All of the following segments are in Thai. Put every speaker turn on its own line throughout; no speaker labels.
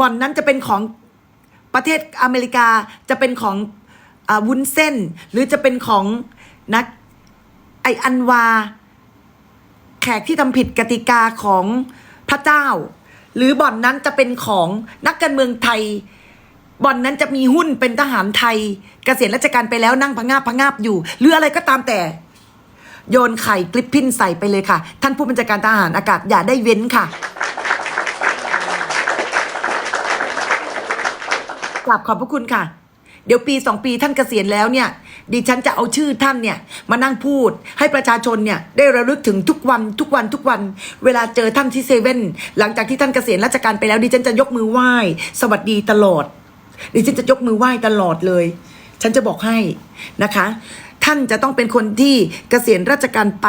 บ่อนนั้นจะเป็นของประเทศอเมริกาจะเป็นของอวุ้นเส้น หรือจะเป็นของนักไออันวา แขกที่ทำผิดกติกาของพระเจ้า หรือบ่อนนั้นจะเป็นของนักการเมืองไทยบ่อนนั้นจะมีหุ้นเป็นทหารไทยเกษียณราชการไปแล้วนั่งพะงาบพะงาบอยู่ หรืออะไรก็ตามแต่ โยนไข่กลิปพินใส่ไปเลยค่ะ ท่านผู้บัญชาการทหารอากาศอย่าได้เว้นค่ะ ราบขอบพระคุณค่ะ เดี๋ยวปีสองปีท่านเกษียณแล้วเนี่ย ดิฉันจะเอาชื่อท่านเนี่ย มานั่งพูดให้ประชาชนเนี่ย ได้ระลึกถึงทุกวันทุกวันทุกวัน เวลาเจอท่านที่เซเว่นหลังจากที่ท่านเกษียณราชการไปแล้ว ดิฉันจะยกมือไหว้ สวัสดีตลอด ดิฉันจะยกมือไหว้ตลอดเลย ฉันจะบอกให้นะคะท่านจะต้องเป็นคนที่เกษียณราชการไป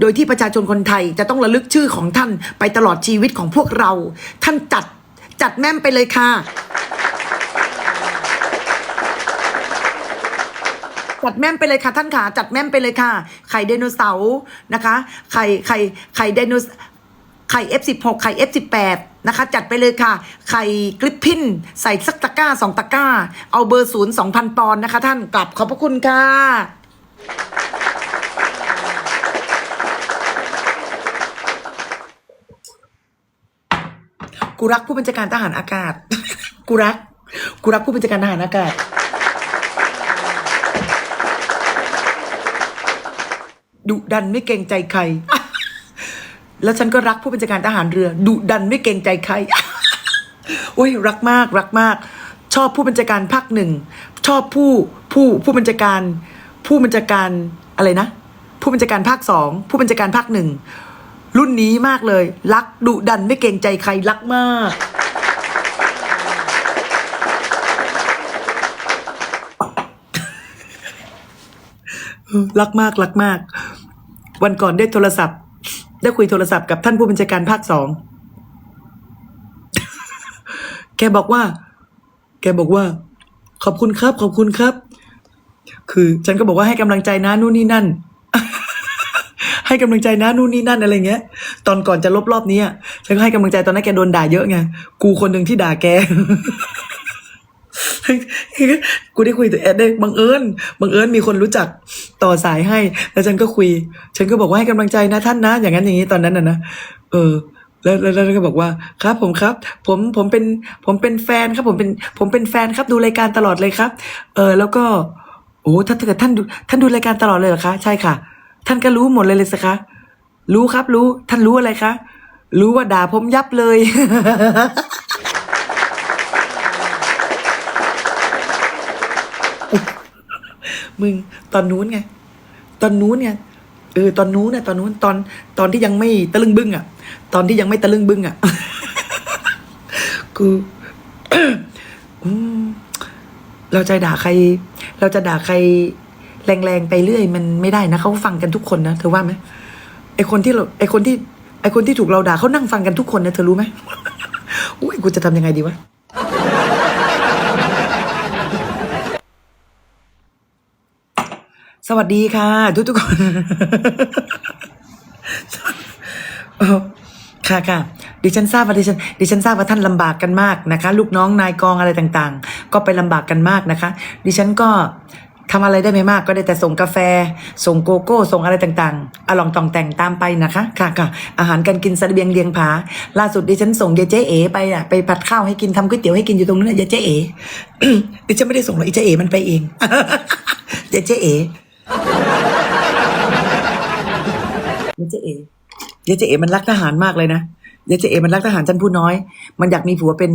โดยที่ประชาชนคนไทยจะต้องระลึกชื่อของท่านไปตลอดชีวิตของพวกเรา ท่านจัดจัดแม่มไปเลยค่ะ จัดแม่มไปเลยค่ะท่านขาจัดแม่มไปเลยค่ะ ไข่ไดโนเสาร์นะคะ ไข่ไข่ไข่ไดโนไข่ F16 ไข่ F18 นะคะ จัดไปเลยค่ะ ไข่กริปพินใส่สักตะก้าสองตะก้า เอาเบอร์ศูนย์สองพันปอนด์นะคะท่านกลับขอบพระคุณค่ะกูรักผู้บัญชาการทหารอากาศ กูรัก กูรักผู้บัญชาการทหารอากาศ ดุดันไม่เกรงใจใคร แล้วฉันก็รักผู้บัญชาการทหารเรือดุดันไม่เกรงใจใครโอ้ยรักมากรักมาก ชอบผู้บัญชาการภาคหนึ่งชอบผู้ผู้ผู้บัญชาการ ผู้บัญชาการอะไรนะ ผู้บัญชาการภาคสองผู้บัญชาการภาคหนึ่งรุ่นนี้มากเลย รักดุดันไม่เกรงใจใครรักมาก รักมากรักมาก วันก่อนได้โทรศัพท์ ได้คุยโทรศัพท์กับท่านผู้บัญชาการภาคสอง แกบอกว่า แกบอกว่า ขอบคุณครับ ขอบคุณครับ คือ ฉันก็บอกว่าให้กำลังใจนะนู่นนี่นั่น ให้กำลังใจนะนู่นนี่นั่นอะไรเงี้ย ตอนก่อนจะลบรอบนี้อะฉันก็ให้กำลังใจตอนนั้นแกโดนด่าเยอะไง กูคนหนึ่งที่ด่าแก กูได้คุยแต่แอดได้บังเอิญบังเอิญมีคนรู้จักต่อสายให้ แล้วฉันก็คุย ฉันก็บอกว่าให้กำลังใจนะท่านนะ อย่างนั้นอย่างนี้ตอนนั้นนะนะเออแล้วแล้วก็บอกว่าครับผมครับ ผมผมเป็นผมเป็นแฟนครับ ผมเป็นผมเป็นแฟนครับดูรายการตลอดเลยครับ เออแล้วก็โอ้ถ้าถ้าเกิดท่านดูท่านดูรายการตลอดเลยเหรอคะใช่ค่ะ ท่านก็รู้หมดเลยเลยสิคะรู้ครับรู้ท่านรู้อะไรคะรู้ว่าด่าผมยับเลย มึงตอนนู้นไง ตอนนู้นไงเออตอนนู้นน่ะตอนนู้นตอนตอนที่ยังไม่ตะลึงบึ้งอะ ตอนที่ยังไม่ตะลึงบึ้งอะกูเราจะด่าใคร เราจะด่าใคร แรงๆไปเรื่อย มันไม่ได้นะเขาฟังกันทุกคนนะเธอว่าไหมไอคนที่เราไอคนที่ ไอคนที่ถูกเราด่าเขานั่งฟังกันทุกคนนะเธอรู้ไหมอุ้ยกูจะทำยังไงดีวะ สวัสดีค่ะ ทุกทุกคนค่ะค่ะดิฉันทราบว่าดิฉันดิฉันทราบว่าท่านลำบากกันมากนะคะ ลูกน้องนายกองอะไรต่างๆ ก็ไปลำบากกันมากนะคะ ดิฉันก็ทำอะไรได้ไม่มากก็ได้แต่ส่งกาแฟ ส่งโกโก้ ส่งอะไรต่างๆอะลองตองแต่งตามไปนะคะ ค่ะค่ะอาหารการกินเสบียงเลียงผา ล่าสุดดิฉันส่งยายเจ๊เอ๋ไปอะไปผัดข้าวให้กินทำก๋วยเตี๋ยวให้กินอยู่ตรงนั้นยายเจ๊เอ๋ดิฉันไม่ได้ส่งหรอกยายเจ๊เอ๋มันไปเองยายเจ๊เอ๋ ยายเจเอ๋ยายเจเอ๋มันรักทหารมากเลยนะยายเจเอ๋มันรักทหารชั้นผู้น้อย มันอยากมีผัวเป็น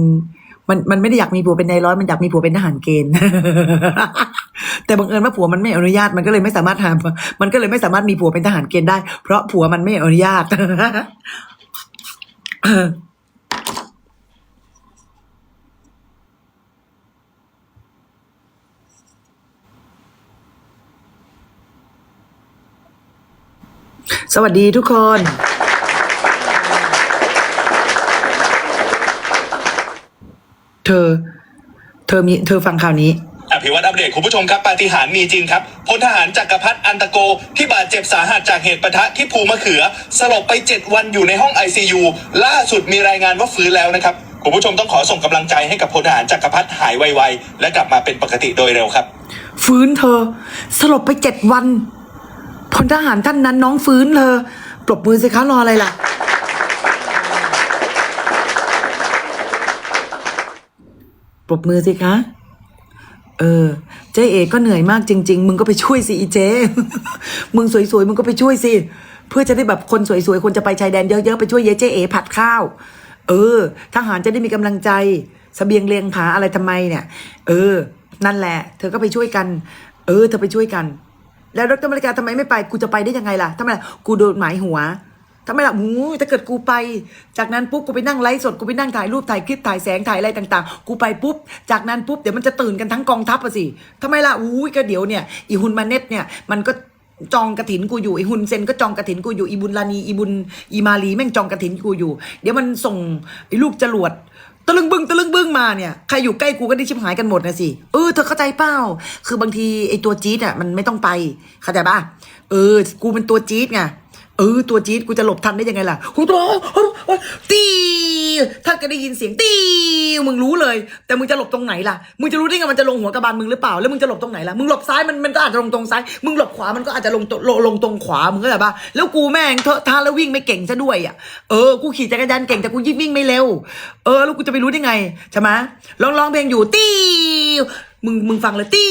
มันมันไม่ได้อยากมีผัวเป็นนายร้อย มันอยากมีผัวเป็นทหารเกณฑ์ แต่บังเอิญว่าผัวมันไม่อนุญาต มันก็เลยไม่สามารถทำมันก็เลยไม่สามารถมีผัวเป็นทหารเกณฑ์ได้ เพราะผัวมันไม่อนุญาต สวัสดีทุกคน เธอ เธอมีเธอฟังข่าวนี้
อภิวัตอัปเดตคุณผู้ชมครับปาฏิหาริย์มีจริงครับพลทหารจักรพัฒน์อันตโก ที่บาดเจ็บสาหัสจากเหตุปะทะที่ภูมะเขือ สลบไป 7 วันอยู่ในห้อง ICU ล่าสุดมีรายงานว่าฟื้นแล้วนะครับคุณผู้ชมต้องขอส่งกำลังใจให้กับพลทหารจักรพัฒน์หายไวๆ และกลับมาเป็นปกติโดยเร็วครับ
ฟื้นเธอ สลบไปเจ็ดวัน ลทหารท่านนั้นน้องฟื้นเธอปรบมือสิคะรออะไรล่ะ ปรบมือสิคะ เออ เจ๊เอก็เหนื่อยมากจริง ๆ มึงก็ไปช่วยสิอีเจ๊มึงสวยๆ มึงก็ไปช่วยสิ เพื่อจะได้แบบคนสวยๆ คนจะไปชายแดนเยอะๆ ไปช่วยเยเจ๊เอผัดข้าว เออ ทหารจะได้มีกำลังใจสเสบียงเลียงผาอะไรทำไมเนี่ย เออ นั่นแหละ เธอก็ไปช่วยกัน เออ เธอไปช่วยกัน แล้วดรมาริกาทำไมไม่ไปกูจะไปได้ยังไงล่ะทำไมล่ะกูโดนหมายหัวทำไมล่ะหูถ้าเกิดกูไป จากนั้นปุ๊บกูไปนั่งไลฟ์สดกูไปนั่งถ่ายรูปถ่ายคลิปถ่ายแสงถ่ายอะไรต่าง ๆ กูไปปุ๊บ จากนั้นปุ๊บเดี๋ยวมันจะตื่นกันทั้งกองทัพอะสิทำไมล่ะอุ้ยก็เดี๋ยวเนี่ยอีฮุนมาเน็ตเนี่ยมันก็จองกระถินกูอยู่อีฮุนเซนก็จองกระถินกูอยู่อีบุญลานีอีบุญอีมาลีแม่งจองกระถินกูอยู่ เดี๋ยวมันส่งไอลูกจรวด ตะลึงบึ้งตะลึงบึ้งมาเนี่ยใครอยู่ใกล้กูก็ได้ชิบหายกันหมดนะสิเออเธอเข้าใจเปล่าคือบางทีไอ้ตัวจี๊ดอะมันไม่ต้องไปเข้าใจป่ะเออ กูเป็นตัวจี๊ดไงเออตัวจี๊ดกูจะหลบทันได้ยังไงล่ะหูตัวตี ถ้าก็ได้ยินเสียงตีมึงรู้เลย แต่มึงจะหลบตรงไหนล่ะ มึงจะรู้ได้ไงมันจะลงหัวกระบาลมึงหรือเปล่า แล้วมึงจะหลบตรงไหนล่ะ มึงหลบซ้ายมันมันก็อาจจะลงตรงซ้าย มึงหลบขวามันก็อาจจะลงตรงลงลงตรงขวา มึงก็แบบว่าแล้วกูแม่งเถอะท่าแล้ววิ่งไม่เก่งซะด้วยอะ เออ กูขี่จักรยานเก่งแต่กูยิ่งวิ่งไม่เร็ว เออ แล้วกูจะไปรู้ได้ไง ใช่ไหมลองร้องเพลงอยู่ตี มึงมึงฟังเลยตี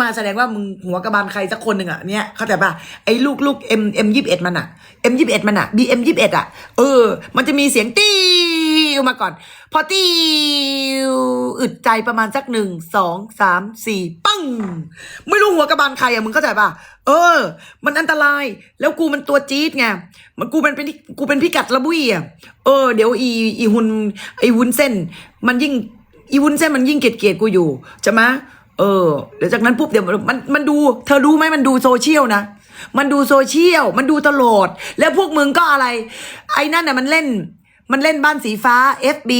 มาแสดงว่ามึงหัวกระบาลใครสักคนหนึ่งอะเนี่ยเข้าใจป่ะไอ้ลูกลูกเอ็มเอ็มยี่สิบเอ็ดมันอะเอ็มยี่สิบเอ็ดมันอะบีเอ็มยี่สิบเอ็ดอะเออ มันจะมีเสียงตีมาก่อน พอตีอึดใจประมาณสักหนึ่งสองสามสี่ปังไม่รู้หัวกระบาลใครอะมึงเข้าใจป่ะเออ มันอันตราย แล้วกูมันตัวจี๊ดไง มันกูเป็นเป็นกูเป็นพิกัดระบุยอะ เออ เดี๋ยวอีอีหุนไอวุ้นเส้น มันยิ่ง อีวุ้นเส้นมันยิ่งเกลียดเกลียดกูอยู่ใช่ไหมเออเดี๋ยวจากนั้นปุ๊บเดี๋ยวมันมันดู เธอรู้ไหมมันดูโซเชียลนะมันดูโซเชียลมันดูตลอดแล้วพวกมึงก็อะไร ไอ้นั่นน่ะมันเล่น มันเล่นบ้านสีฟ้า FB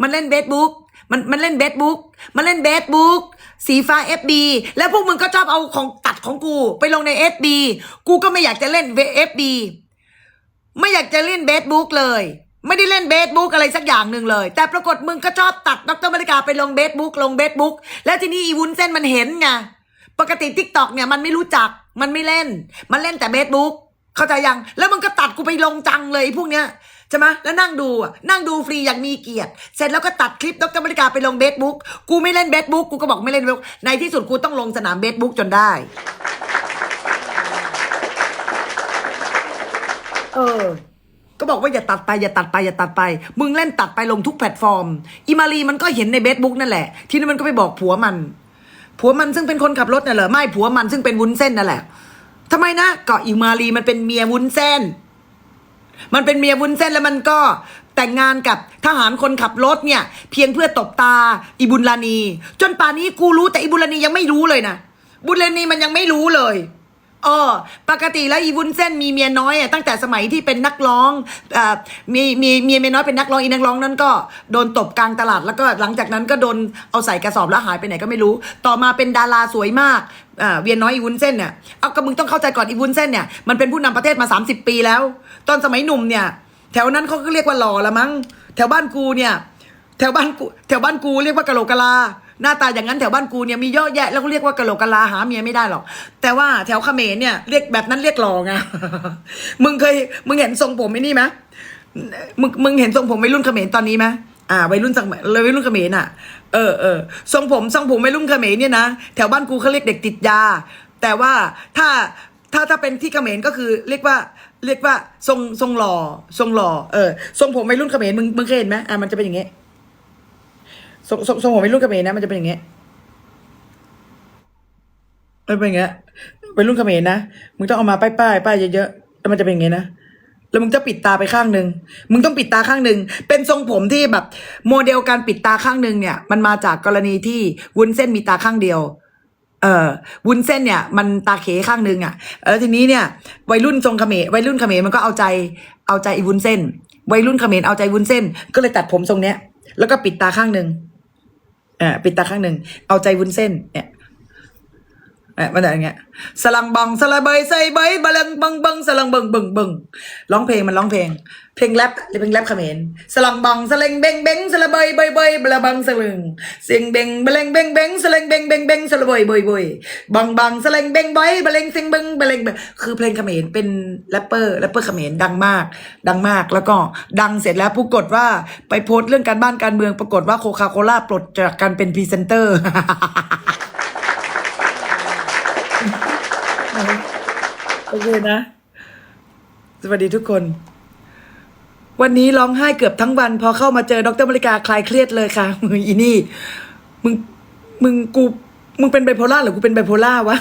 มันเล่นเบสบุ๊กมันมันเล่นเบสบุ๊กมันเล่นเบสบุ๊กสีฟ้า FB แล้วพวกมึงก็ชอบเอาของตัดของกู ไปลงใน FB กูก็ไม่อยากจะเล่น FB ไม่อยากจะเล่นเบสบุ๊กเลย ไม่ได้เล่นเบสบุ๊กอะไรสักอย่างหนึ่งเลย แต่ปรากฏมึงก็ชอบตัดดรมาริกาไปลงเบสบุ๊กลงเบสบุ๊กแล้วทีนี้อีวุ้นเส้นมันเห็นไงปกติทิกตอกเนี่ยมันไม่รู้จักมันไม่เล่น มันเล่นแต่เบสบุ๊กเข้าใจยัง แล้วมึงก็ตัดกูไปลงจังเลยพวกเนี้ยใช่ไหมแล้วนั่งดูนั่งดูฟรีอย่างมีเกียรติ เสร็จแล้วก็ตัดคลิปดรมาริกาไปลงเบสบุ๊กกูไม่เล่นเบสบุ๊กกูก็บอกไม่เล่นเบสบุ๊กในที่สุดกูต้องลงสนามเบสบุ๊กจนได้ เออ ก็บอกว่าอย่าตัดไปอย่าตัดไปอย่าตัดไป มึงเล่นตัดไปลงทุกแพลตฟอร์มอีมารีมันก็เห็นในเบสบุ๊กนั่นแหละ ทีนี้มันก็ไปบอกผัวมัน ผัวมันซึ่งเป็นคนขับรถน่ะเหรอไม่ผัวมันซึ่งเป็นวุ้นเส้นนั่นแหละทำไมนะก็อีมารีมันเป็นเมียวุ้นเส้น มันเป็นเมียวุ้นเส้นแล้วมันก็แต่งงานกับทหารคนขับรถเนี่ย เพียงเพื่อตบตาอีบุลานี จนป่านนี้กูรู้แต่อีบุลานียังไม่รู้เลยนะบุลานีมันยังไม่รู้เลย เออ ปกติแล้วอีวุ้นเส้นมีเมียน้อยอะตั้งแต่สมัยที่เป็นนักร้องเอ่อมีมีเมียเมียน้อยเป็นนักร้องอีนักร้องนั้นก็โดนตบกลางตลาดแล้วก็หลังจากนั้นก็โดนเอาใส่กระสอบแล้วหายไปไหนก็ไม่รู้ ต่อมาเป็นดาราสวยมากอ่าเวียนน้อยอีวุ้นเส้นเนี่ยเอาก็มึงต้องเข้าใจก่อนอีวุ้นเส้นเนี่ยมันเป็นผู้นำประเทศมา 30 ปีแล้ว ตอนสมัยหนุ่มเนี่ย แถวนั้นเขาก็เรียกว่าหล่อละมั้งแถวบ้านกูเนี่ย แถวบ้านกูแถวบ้านกูเรียกว่ากะโหลกกะลา หน้าตาอย่างนั้นแถวบ้านกูเนี่ยมีเยอะแยะแล้วก็เรียกว่ากะโหลกกะลาหาเมียไม่ได้หรอก แต่ว่าแถวเขมรเนี่ยเรียกแบบนั้นเรียกหล่อไงมึงเคยมึงเห็นทรงผมไอ้นี่ไหมมึงมึงเห็นทรงผมวัยรุ่นเขมรตอนนี้ไหมอ่าวัยรุ่นสังเลยวัยรุ่นเขมรอะเออเออทรงผมทรงผมวัยรุ่นเขมรเนี่ยนะแถวบ้านกูเขาเรียกเด็กติดยา แต่ว่าถ้าถ้าถ้าเป็นที่เขมรก็คือเรียกว่าเรียกว่าทรงทรงหล่อทรงหล่อเออทรงผมวัยรุ่นเขมรมึงมึงเคยเห็นไหมอ่ามันจะเป็นอย่างเงี้ย ทรงทรงทรงผมเป็นรุ่นเขมรนะ มันจะเป็นอย่างเงี้ยมันเป็นอย่างเงี้ยเป็นรุ่นเขมรนะมึงต้องเอามาป้ายป้ายป้ายเยอะๆแล้วมันจะเป็นอย่างเงี้ยนะแล้วมึงจะปิดตาไปข้างหนึ่งมึงต้องปิดตาข้างหนึ่งเป็นทรงผมที่แบบ โมเดลการปิดตาข้างหนึ่งเนี่ย มันมาจากกรณีที่วุ้นเส้นมีตาข้างเดียว เออวุ้นเส้นเนี่ย มันตาเขข้างหนึ่งอะเออทีนี้เนี่ย วัยรุ่นทรงเขมรวัยรุ่นเขมรมันก็เอาใจเอาใจอีวุ้นเส้น วัยรุ่นเขมรเอาใจวุ้นเส้น ก็เลยตัดผมทรงเนี้ย แล้วก็ปิดตาข้างหนึ่ง อ่อปิดตาข้างหนึ่งเอาใจวุ้นเส้นเนี่ย มันจะอย่างเงี้ยสลังบังสลังใบใส่ใบบลังบังบังสลังบังบังบังร้องเพลงมันร้องเพลง เพลงแรปหรือเพลงแรปเขมรสลังบังสลังเบงเบงสลังใบใบใบบะละบังสลึงเสียงเบงบะเลงเบงเบงสลังเบงเบงเบงสลังใบใบใบบังบังสลังเบงใบบะเลงเสียงเบงบลงเบงคือเพลงเขมรเป็นแรปเปอร์แรปเปอร์เขมรดังมาก ดังมากแล้วก็ดังเสร็จแล้วปรากฏว่าไปโพสต์เรื่องการบ้านการเมืองปรากฏว่าโคคาโคล่าปลดจากการเป็นพรีเซนเตอร์ โอเคนะ สวัสดีทุกคน วันนี้ร้องไห้เกือบทั้งวัน พอเข้ามาเจอดรมริกาคลายเครียดเลยค่ะมึงอีนี่ มึงมึงกูมึงเป็นไบโพล่าหรือกูเป็นไบโพล่าวะ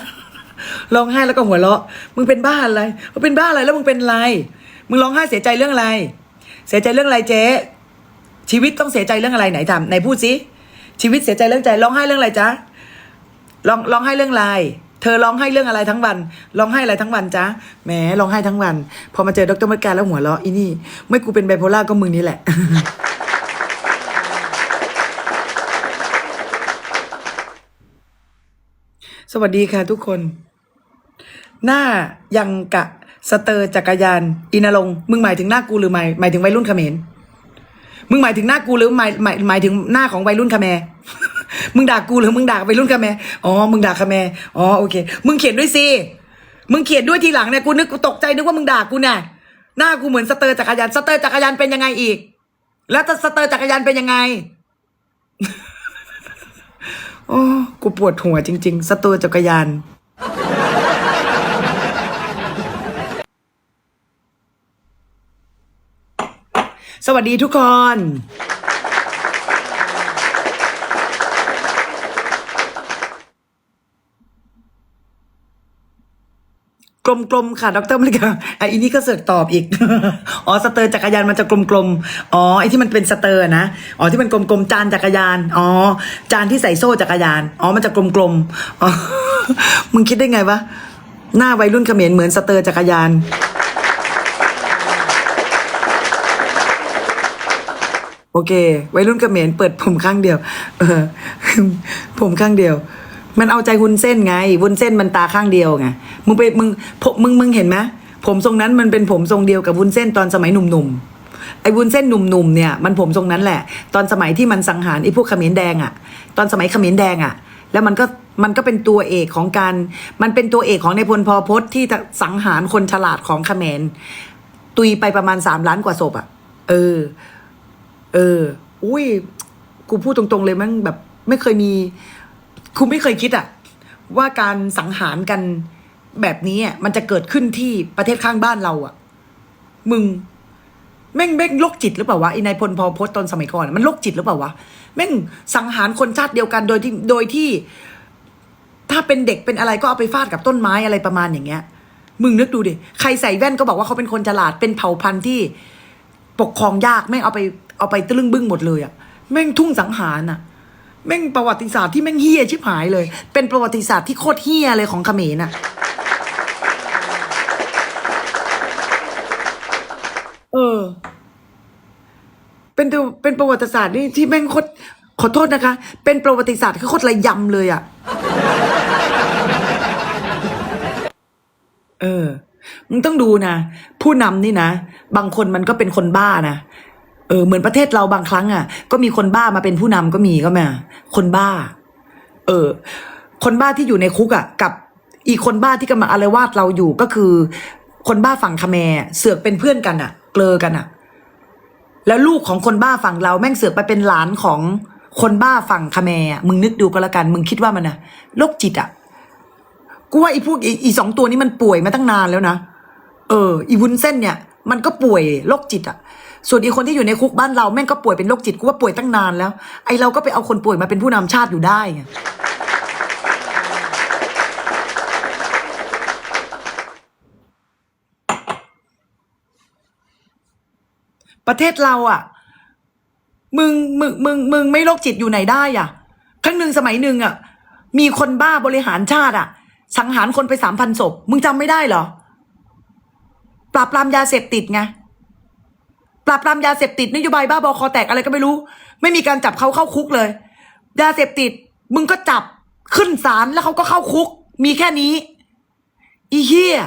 ร้องไห้แล้วก็หัวเราะ มึงเป็นบ้าอะไรมึงเป็นบ้าอะไรแล้วมึงเป็นอะไร มึงร้องไห้เสียใจเรื่องอะไร เสียใจเรื่องอะไรเจ๊ชีวิตต้องเสียใจเรื่องอะไรไหนทำไหนพูดสิชีวิตเสียใจเรื่องใจร้องไห้เรื่องอะไรจ๊ะร้องร้องไห้เรื่องอะไร เธอร้องไห้เรื่องอะไรทั้งวันร้องไห้อะไรทั้งวันจ๊ะแหมร้องไห้ทั้งวัน พอมาเจอดรมดการแล้วหัวเราะอีนี่ ไม่กูเป็นไบโพล่าก็มึงนี่แหละ สวัสดีค่ะทุกคน หน้ายังกะสเตอร์จักรยาน อินาลง มึงหมายถึงหน้ากูหรือหมายหมายถึงวัยรุ่นเขมรมึงหมายถึงหน้ากูหรือหมายหมายหมายถึงหน้าของวัยรุ่นคาแม มึงด่ากูหรือมึงด่าวัยรุ่นคาแมอ๋อ มึงด่าคาแมอ๋อ โอเค มึงเขียนด้วยสิ มึงเขียนด้วยทีหลังเนี่ย กูนึกกูตกใจนึกว่ามึงด่ากูเนี่ยหน้ากูเหมือนสเตอร์จักรยาน สเตอร์จักรยานเป็นยังไงอีก แล้วสเตอร์จักรยานเป็นยังไง โอ้ กูปวดหัวจริง ๆ สเตอร์จักรยานสวัสดีทุกคน กลมๆค่ะดรมริกาไอ้อีนี่ก็เสิร์ชตอบอีก อ๋อสเตอร์จักรยานมันจะกลมๆ อ๋อไอ้ที่มันเป็นสเตอร์นะ อ๋อที่มันกลมๆจานจักรยาน อ๋อจานที่ใส่โซ่จักรยาน อ๋อมันจะกลมๆ อ๋อมึงคิดได้ไงวะ หน้าวัยรุ่นเขมรเหมือนสเตอร์จักรยานโอเค วัยรุ่นเขมรเปิดผมข้างเดียว เออ ผมข้างเดียว มันเอาใจวุ้นเส้นไงวุ้นเส้นมันตาข้างเดียวไงมึงไปมึงผมมึงมึงเห็นไหมผมทรงนั้นมันเป็นผมทรงเดียวกับวุ้นเส้นตอนสมัยหนุ่มๆไอ้วุ้นเส้นหนุ่มๆเนี่ยมันผมทรงนั้นแหละ ตอนสมัยที่มันสังหารไอ้พวกขมรแดงอะตอนสมัยขมรแดงอะแล้วมันก็มันก็เป็นตัวเอกของการมันเป็นตัวเอกของในพลพอพศที่สังหารคนฉลาดของขมรตุยไปประมาณสามล้านกว่าศพอะเออ เออ อุ้ยกูพูดตรงๆเลยมันแบบ ไม่เคยมี กูไม่เคยคิดอะว่าการสังหารกันแบบนี้อะมันจะเกิดขึ้นที่ประเทศข้างบ้านเราอะมึง แม่งแม่งโรคจิตหรือเปล่าวะไอ้นายพลพอพศตอนสมัยก่อน มันโรคจิตหรือเปล่าวะแม่งสังหารคนชาติเดียวกันโดยที่โดยที่ ถ้าเป็นเด็กเป็นอะไรก็เอาไปฟาดกับต้นไม้อะไรประมาณอย่างเงี้ย มึงนึกดูดิใครใส่แว่นก็บอกว่าเขาเป็นคนฉลาดเป็นเผ่าพันธุ์ที่ปกครองยากแม่งเอาไปเอาไปตะลึงบึ้งหมดเลยอะแม่งทุ่งสังหารอะ แม่งประวัติศาสตร์ที่แม่งเฮี้ยชิบหายเลย เป็นประวัติศาสตร์ที่โคตรเฮี้ยเลยของเขมรอะเออ เป็นตัวเป็นประวัติศาสตร์นี่ที่แม่งโคตรขอโทษนะคะ เป็นประวัติศาสตร์ที่โคตรระยำเลยอะ เออ มึงต้องดูนะ ผู้นำนี่นะ บางคนมันก็เป็นคนบ้านะ เออเหมือนประเทศเราบางครั้งอะ ก็มีคนบ้ามาเป็นผู้นำก็มีก็มาคนบ้า เออ คนบ้าที่อยู่ในคุกอะ กับอีกคนบ้าที่กำลังอาละวาดเราอยู่ก็คือ คนบ้าฝั่งคาแมเสือกเป็นเพื่อนกันอะ เกลอกันอะ แล้วลูกของคนบ้าฝั่งเราแม่งเสือกไปเป็นหลานของคนบ้าฝั่งคาแมมึงนึกดูก็แล้วกัน มึงคิดว่ามันนะโรคจิตอะกูว่าไอ้พวกอีสองตัวนี้มันป่วยมาตั้งนานแล้วนะเออ อีวุ้นเส้นเนี่ย มันก็ป่วยโรคจิตอะ ส่วนอีคนที่อยู่ในคุกบ้านเราแม่งก็ป่วยเป็นโรคจิตกูว่าป่วยตั้งนานแล้ว ไอเราก็ไปเอาคนป่วยมาเป็นผู้นำชาติอยู่ได้ไงประเทศเราอะมึงมึงมึงมึงไม่โรคจิตอยู่ไหนได้อะครั้งหนึ่งสมัยหนึ่งอะมีคนบ้าบริหารชาติอะสังหารคนไปสามพันศพ มึงจำไม่ได้เหรอ ปราบปรามยาเสพติดไง ปราบปรามยาเสพติดนโยบายบ้าบอคอแตกอะไรก็ไม่รู้ ไม่มีการจับเขาเข้าคุกเลย ยาเสพติด มึงก็จับขึ้นศาลแล้วเขาก็เข้าคุก มีแค่นี้ อีเฮีย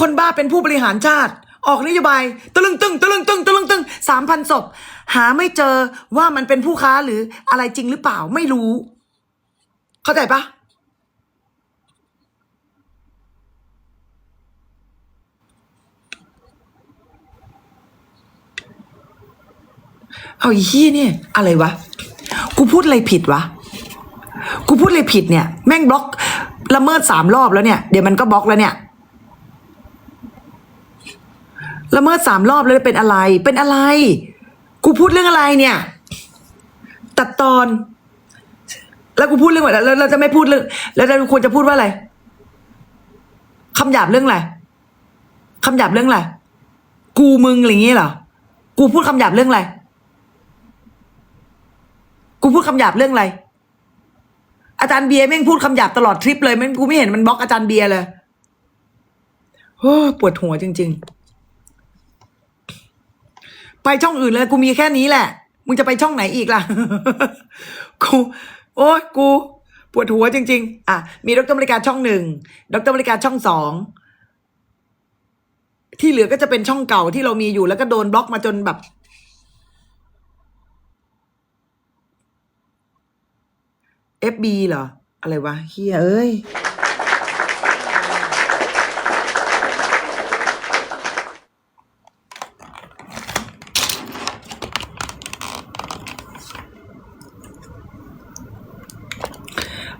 คนบ้าเป็นผู้บริหารชาติ ออกนโยบายตะลึงตึงตะลึงตึงตะลึงตึงสามพันศพ หาไม่เจอว่ามันเป็นผู้ค้าหรืออะไรจริงหรือเปล่าไม่รู้ เข้าใจปะ เอาอีเฮียเนี่ยอะไรวะ กูพูดอะไรผิดวะ กูพูดอะไรผิดเนี่ย แม่งบล็อกละเมิดสามรอบแล้วเนี่ย เดี๋ยวมันก็บล็อกแล้วเนี่ย ละเมิดสามรอบแล้วเป็นอะไร เป็นอะไร กูพูดเรื่องอะไรเนี่ย ตัดตอน แล้วกูพูดเรื่องอะไรแล้วเราจะไม่พูดเรื่อง แล้วเราควรจะพูดว่าอะไรคำหยาบเรื่องอะไรคำหยาบเรื่องอะไร กูมึงอะไรอย่างเงี้ยเหรอ กูพูดคำหยาบเรื่องอะไร กูพูดคำหยาบเรื่องอะไร อาจารย์เบียร์แม่งพูดคำหยาบตลอดทริปเลยแม่งกูไม่เห็นมันบล็อกอาจารย์เบียร์เลยโอ้ปวดหัวจริง ๆ ไปช่องอื่นเลย กูมีแค่นี้แหละ มึงจะไปช่องไหนอีกล่ะ กู โอ้ยกู ปวดหัวจริง ๆ อะ มีดรบริการช่องหนึ่งดรบริการช่องสองที่เหลือก็จะเป็นช่องเก่าที่เรามีอยู่แล้วก็โดนบล็อกมาจนแบบ FB เหรอ อะไรวะเฮียเอ้ย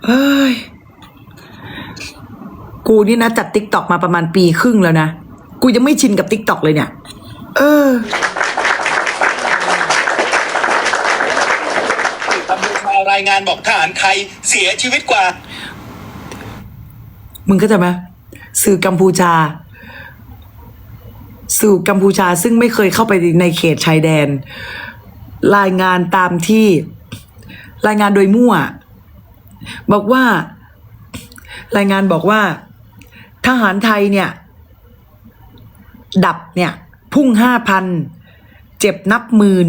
เอ้ย กูนี่นะจัดติ๊กตอกมาประมาณปีครึ่งแล้วนะ กูยังไม่ชินกับติ๊กตอกเลยเนี่ย เออ
กัมพูชายงานบอกทหารไทยเสียชีวิตกว่า
มึงก็จะไหมสื่อกัมพูชา สื่อกัมพูชาซึ่งไม่เคยเข้าไปในเขตชายแดน รายงานตามที่รายงานโดยมั่ว บอกว่า รายงานบอกว่า ทหารไทยเนี่ย ดับเนี่ย พุ่งห้าพัน เจ็บนับหมื่น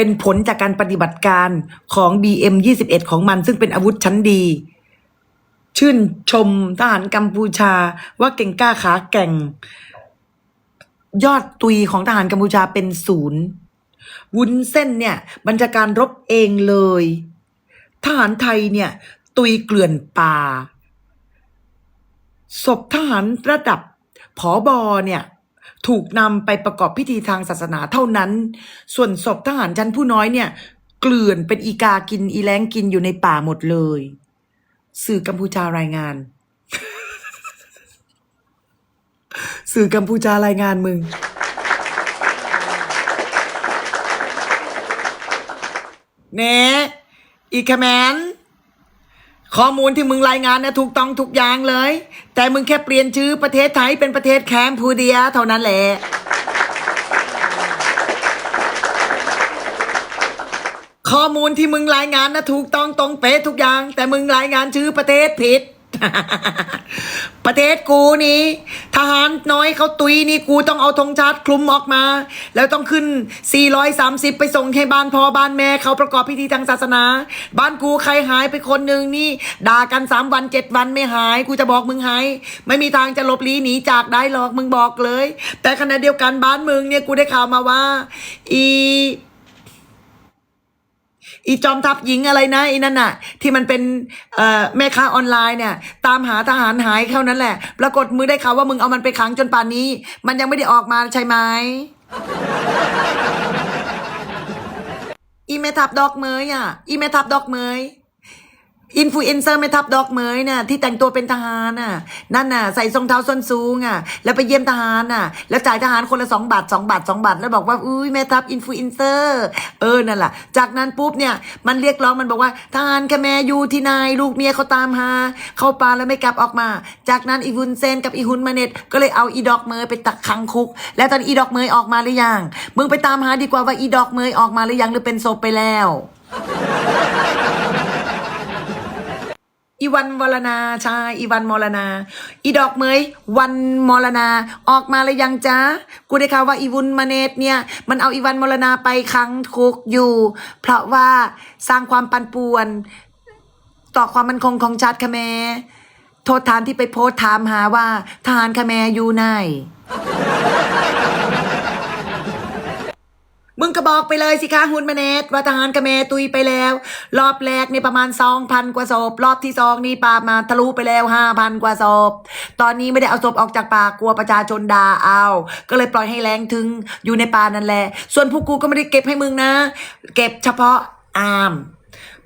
เป็นผลจากการปฏิบัติการของ BM 21 ของมัน ซึ่งเป็นอาวุธชั้นดี ชื่นชมทหารกัมพูชาว่าเก่งกล้าขาแก่ง ยอดตุยของทหารกัมพูชาเป็นศูนย์วุ้นเส้นเนี่ยบัญชาการรบเองเลย ทหารไทยเนี่ย ตุยเกลื่อนป่าศพทหารระดับผอบอเนี่ย ถูกนำไปประกอบพิธีทางศาสนาเท่านั้น ส่วนศพทหารชั้นผู้น้อยเนี่ยเกลื่อนเป็นอีกากินอีแรงกินอยู่ในป่าหมดเลย สื่อกัมพูชารายงาน สื่อกัมพูชารายงานมึง เนอีกแมน ข้อมูลที่มึงรายงานนี่ยถูกต้องทุกอย่างเลย แต่มึงแค่เปลี่ยนชื่อประเทศไทยเป็นประเทศแคมพูเดียเท่านั้นแหละข้อมูลที่มึงรายงานนะถูกต้องตรงเป๊ะทุกอย่าง แต่มึงรายงานชื่อประเทศผิด ประเทศกูนี่ทหารน้อยเขาตุยนี่กูต้องเอาธงชาติคลุมออกมา แล้วต้องขึ้น 430 ไปส่งให้บ้านพ่อบ้านแม่เขาประกอบพิธีทางศาสนา บ้านกูใครหายไปคนหนึ่งนี่ ด่ากัน 3 วัน 7 วันไม่หาย กูจะบอกมึงหาย ไม่มีทางจะหลบลี้หนีจากได้หรอกมึงบอกเลย แต่ขณะเดียวกันบ้านมึงเนี่ยกูได้ข่าวมาว่า อี อีจอมทัพหญิงอะไรนะอีนั่นน่ะ ที่มันเป็นแม่ค้าออนไลน์เนี่ย ตามหาทหารหายเท่านั้นแหละ ปรากฏมือได้ข่าวว่ามึงเอามันไปขังจนป่านนี้ มันยังไม่ได้ออกมาใช่ไหมอีเมทับดอกเมยอะ อีเมทับดอกเมย อินฟลูเอนเซอร์เมทับดอกเมยน่ะที่แต่งตัวเป็นทหารน่ะนั่นน่ะใส่รองเท้าส้นสูงอะแล้วไปเยี่ยมทหารน่ะ แล้วจ่ายทหารคนละสองบาทสองบาทสองบาท แล้วบอกว่าอุ้ยแม่ทัพอินฟลูเอนเซอร์เออนั่นแหละจากนั้นปุ๊บเนี่ยมันเรียกร้องมันบอกว่าทหารแค่แม่อยู่ที่นายลูกเมียเขาตามหา เข้าป่าแล้วไม่กลับออกมา จากนั้นอีวุนเซนกับอีฮุนมาเน็ตก็เลยเอาอีดอกเมยไปตักขังคุก แล้วตอนอีดอกเมยออกมาหรือยังมึงไปตามหาดีกว่าว่าอีดอกเมยออกมาหรือยังหรือเป็นศพไปแล้ว อีวันมรณาใช่อีวันมรณา อีดอกเมยวันมรณา ออกมาเลยยังจ้ากูได้ข่าวว่าอีวุนมาเนตเนี่ย มันเอาอีวันมรณาไปขังคุกอยู่ เพราะว่าสร้างความปั่นป่วน ต่อความมั่นคงของชาติคแมโทษทานที่ไปโพสถามหาว่าทหารคแมอยู่ไหน มึงก็บอกไปเลยสิคะฮุนมาเนตว่าทหารคแมร์ตุยไปแล้ว รอบแรกนี่ประมาณสองพันกว่าศพรอบที่สองนี่ปามาทะลุไปแล้วห้าพันกว่าศพตอนนี้ไม่ได้เอาศพออกจากป่ากลัวประชาชนด่าเอา ก็เลยปล่อยให้แรงถึงอยู่ในป่านั่นแหละ ส่วนพวกกูก็ไม่ได้เก็บให้มึงนะ เก็บเฉพาะอาม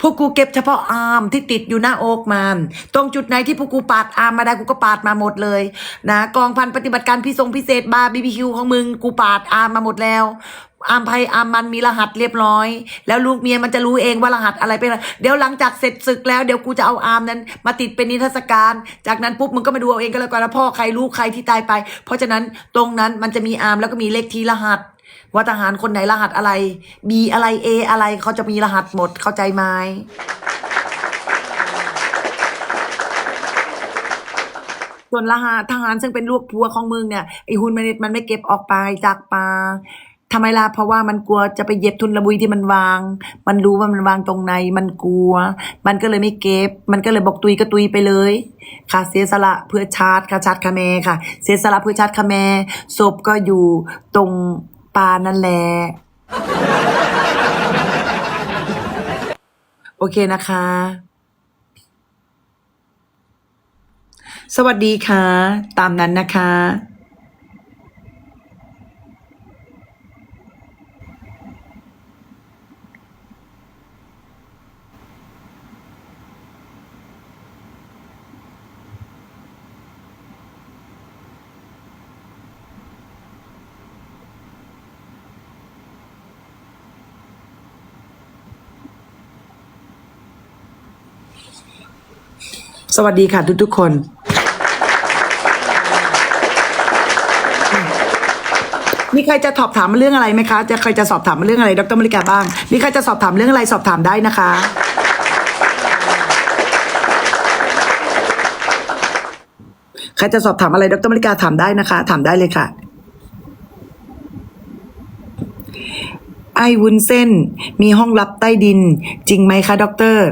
พวกกูเก็บเฉพาะอาร์มที่ติดอยู่หน้าอกมัน ตรงจุดไหนที่พวกกูปาดอาร์มมาได้กูก็ปาดมาหมดเลยนะกองพันปฏิบัติการพิเศษพิเศษบาร์บีบีคิวของมึงกูปาดอาร์มมาหมดแล้วอาร์มไพอาร์มมันมีรหัสเรียบร้อย แล้วลูกเมียมันจะรู้เองว่ารหัสอะไรเป็นอะไรเดี๋ยวหลังจากเสร็จศึกแล้วเดี๋ยวกูจะเอาอาร์มนั้น มาติดเป็นนิทรรศการ จากนั้นปุ๊บมึงก็มาดูเอาเองก็แล้วกันว่าพ่อใครลูกใครที่ตายไป เพราะฉะนั้นตรงนั้นมันจะมีอาร์มแล้วก็มีเลขที่รหัส ว่าทหารคนไหนรหัสอะไร B อะไร A อะไรเขาจะมีรหัสหมดเข้าใจไหมส่วนละหาทหารซึ่งเป็นลูกผัวของมึงเนี่ยไอฮุนมันมันไม่เก็บออกไปจากป่าทำไมล่ะเพราะว่ามันกลัวจะไปเย็บทุนระบุยที่มันวาง มันรู้ว่ามันวางตรงไหนมันกลัว มันก็เลยไม่เก็บ มันก็เลยบอกตุยก็ตุยไปเลย ค่ะเสียสละเพื่อชาติค่ะชาติคาเมค่ะ เสียสละเพื่อชาติคาเมศพก็อยู่ตรง ปานั่นแหละ โอเคนะคะ สวัสดีค่ะ ตามนั้นนะคะ สวัสดีค่ะทุกทุกๆคน มีใครจะสอบถามเรื่องอะไรไหมคะ จะใครจะสอบถามเรื่องอะไร ดรมริกาบ้าง มีใครจะสอบถามเรื่องอะไรสอบถามได้นะคะ ใครจะสอบถามอะไร ดรมริกาถามได้นะคะ ถามได้เลยค่ะ ไอ้วุ้นเส้น มีห้องลับใต้ดิน จริงไหมคะด็อกเตอร์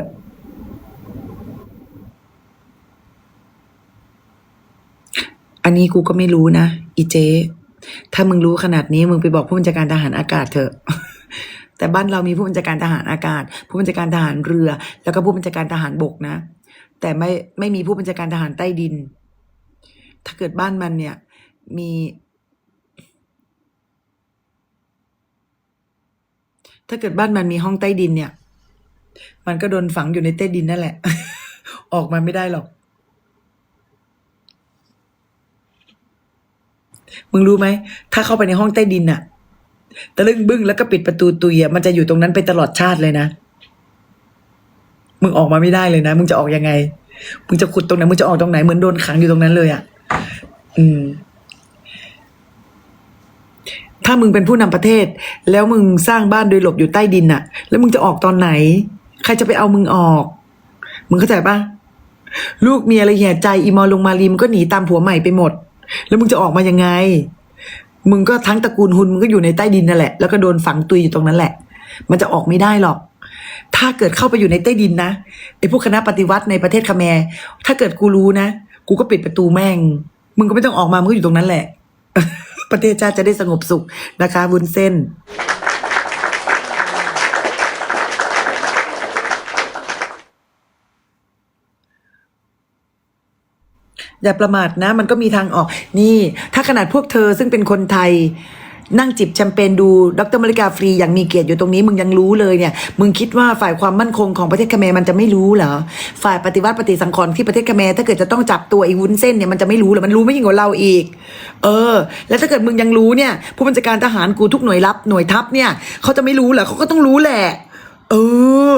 อันนี้กูก็ไม่รู้นะ อีเจ๊ ถ้ามึงรู้ขนาดนี้มึงไปบอกผู้บัญชาการทหารอากาศเถอะ แต่บ้านเรามีผู้บัญชาการทหารอากาศ ผู้บัญชาการทหารเรือ แล้วก็ผู้บัญชาการทหารบกนะ แต่ไม่ไม่มีผู้บัญชาการทหารใต้ดิน ถ้าเกิดบ้านมันเนี่ย มี ถ้าเกิดบ้านมันมีห้องใต้ดินเนี่ย มันก็โดนฝังอยู่ในใต้ดินนั่นแหละ ออกมาไม่ได้หรอก มึงรู้ไหม ถ้าเข้าไปในห้องใต้ดินน่ะตะลึงบึ้งแล้วก็ปิดประตูตุยอะมันจะอยู่ตรงนั้นไปตลอดชาติเลยนะ มึงออกมาไม่ได้เลยนะ มึงจะออกยังไง มึงจะขุดตรงไหน มึงจะออกตรงไหน เหมือนโดนขังอยู่ตรงนั้นเลยอะอืม ถ้ามึงเป็นผู้นำประเทศ แล้วมึงสร้างบ้านโดยหลบอยู่ใต้ดินน่ะแล้วมึงจะออกตอนไหน ใครจะไปเอามึงออก มึงเข้าใจปะลูกเมียอะไรเหี่ยใจอีมอลงมาลีมก็หนีตามผัวใหม่ไปหมด แล้วมึงจะออกมายังไง มึงก็ทั้งตระกูลหุนมึงก็อยู่ในใต้ดินนั่นแหละ แล้วก็โดนฝังตุยอยู่ตรงนั้นแหละ มันจะออกไม่ได้หรอก ถ้าเกิดเข้าไปอยู่ในใต้ดินนะไอ้พวกคณะปฏิวัติในประเทศคาแมร์ถ้าเกิดกูรู้นะ กูก็ปิดประตูแม่ง มึงก็ไม่ต้องออกมา มึงก็อยู่ตรงนั้นแหละ ประเทศชาติจะได้สงบสุขนะคะวุ้นเส้น อย่าประมาทนะ มันก็มีทางออก นี่ ถ้าขนาดพวกเธอซึ่งเป็นคนไทย นั่งจิบแชมเปญดูดรมริกาฟรีอย่างมีเกียรติอยู่ตรงนี้มึงยังรู้เลยเนี่ย มึงคิดว่าฝ่ายความมั่นคงของประเทศคเมรมันจะไม่รู้เหรอฝ่ายปฏิวัติปฏิสังขรณ์ที่ประเทศคเมรถ้าเกิดจะต้องจับตัวไอ้วุ้นเส้นเนี่ยมันจะไม่รู้เหรอมันรู้ไม่ยิ่งกว่าเราอีก เออ แล้วถ้าเกิดมึงยังรู้เนี่ย ผู้บัญชาการทหารกูทุกหน่วยรับหน่วยทัพเนี่ยเขาจะไม่รู้เหรอเขาก็ต้องรู้แหละ เออ